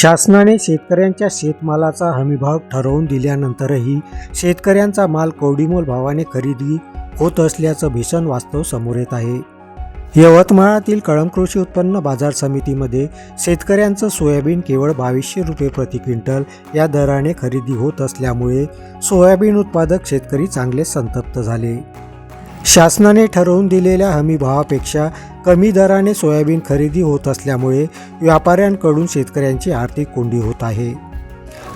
शासनाने शेतकऱ्यांच्या शेतमालाचा हमीभाव ठरवून दिल्यानंतरही शेतकऱ्यांचा माल कवडीमोल भावाने खरेदी होत असल्याचं भीषण वास्तव समोर येत आहे. यवतमाळातील कळम कृषी उत्पन्न बाजार समितीमध्ये शेतकऱ्यांचं सोयाबीन केवळ बावीसशे रुपये प्रति क्विंटल या दराने खरेदी होत असल्यामुळे सोयाबीन उत्पादक शेतकरी चांगले संतप्त झाले. शासनाने ठरवून दिलेल्या हमीभावापेक्षा कमी दराने सोयाबीन खरेदी होत असल्यामुळे व्यापाऱ्यांकडून शेतकऱ्यांची आर्थिक कोंडी होत आहे.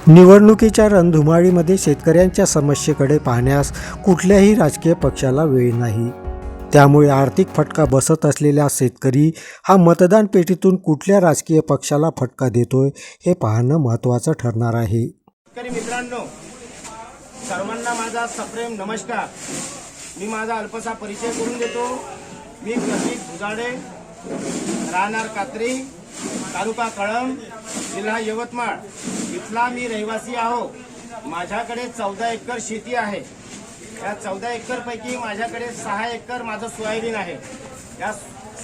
निवडणुकीच्या रणधुमाळीमध्ये शेतकऱ्यांच्या समस्येकडे पाहण्यास कुठल्याही राजकीय पक्षाला वेळ नाही. त्यामुळे आर्थिक फटका बसत असलेला शेतकरी हा मतदान पेटीतून कुठल्या राजकीय पक्षाला फटका देतोय हे पाहणं महत्त्वाचं ठरणार आहे. शेतकरी मित्रांनो सर्वांना माझा सप्रेम नमस्कार. मी माझा अल्पसा परिचय करून देतो. मी प्रतीक भुजाडे राहणार कात्री तालुका कळम जिल्हा यवतमाळ. इथला मी रहिवासी आहो. माझ्याकडे चौदा एकर शेती आहे. या चौदा एकरपैकी माझ्याकडे सहा एकर माझं सोयाबीन आहे. या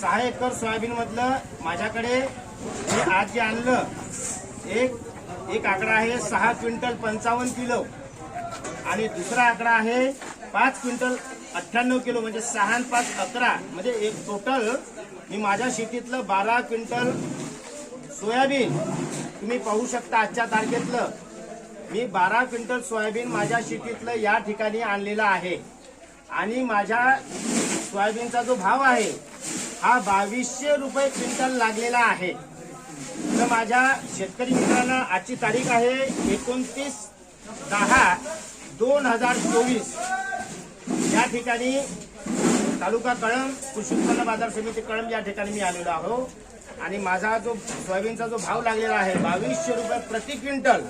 सहा एकर सोयाबीनमधलं माझ्याकडे मी आज जे आणलं एक एक आकडा आहे सहा क्विंटल पंचावन्न किलो. आणि दुसरा आकडा आहे पाच क्विंटल अठ्ठ्याण्णव किलो म्हणजे सहा आणि पाच अकरा म्हणजे एक टोटल मी माझ्या शेतीतलं बारा क्विंटल सोयाबीन तुम्ही पाहू शकता आजच्या तारखेतलं. मी बारा क्विंटल सोयाबीन माझ्या शेतीतलं या ठिकाणी आणलेलं आहे. आणि माझ्या सोयाबीनचा जो भाव आहे हा बावीसशे रुपये क्विंटल लागलेला आहे. तर माझ्या शेतकरी मित्रांना आजची तारीख आहे एकोणतीस दहा दोन हजार चोवीस. या ठिकाणी तालुका कळंब कृषी उत्पन्न बाजार समिती कळंब या ठिकाणी मी आलेलो आहो आणि माझा जो सोयाबीनचा जो भाव लागलेला आहे बावीसशे रुपये प्रति क्विंटल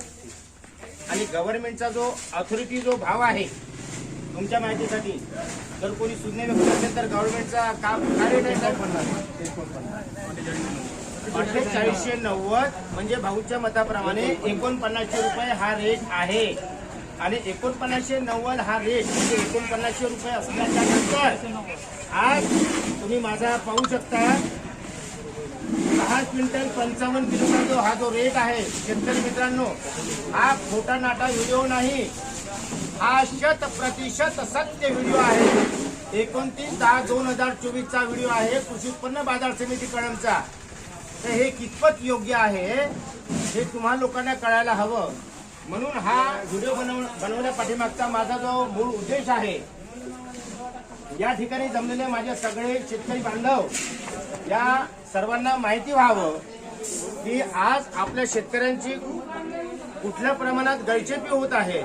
आणि गव्हर्नमेंटचा जो ऑथॉरिटी जो भाव आहे तुमच्या माहितीसाठी जर कोणी सुज्ञ व्यक्ती असेल तर गव्हर्नमेंटचा का काय रेट आहे साहेब? अठ्ठेचाळीसशे नव्वद म्हणजे भाऊच्या मताप्रमाणे एकोणपन्नासशे रुपये हा रेट आहे आणि एकोणपन्नासशे नव्वद हा रेट म्हणजे एकोणपन्नासशे रुपये असल्याच्या नंतर आज तुम्ही माझा पाहू शकता सहा क्विंटल पंचावन्न किलोचा जो हा जो रेट आहे शेतकरी मित्रांनो हा खोटा नाटा व्हिडिओ नाही हा शत प्रतिशत सत्य व्हिडिओ आहे. एकोणतीस दहा दोन हजार चोवीसचा व्हिडिओ आहे कृषी उत्पन्न बाजार समिती कळमचा. तर हे कितपत योग्य आहे हे तुम्हा लोकांना कळायला हवं. म्हणून हा व्हिडिओ बनव बनवण्या पाठीमागचा माझा जो मूळ उद्देश आहे या ठिकाणी जमलेले माझे सगळे शेतकरी बांधव या सर्वांना माहिती व्हावं की आज आपल्या शेतकऱ्यांची कुठल्या प्रमाणात गैचेपी होत आहे.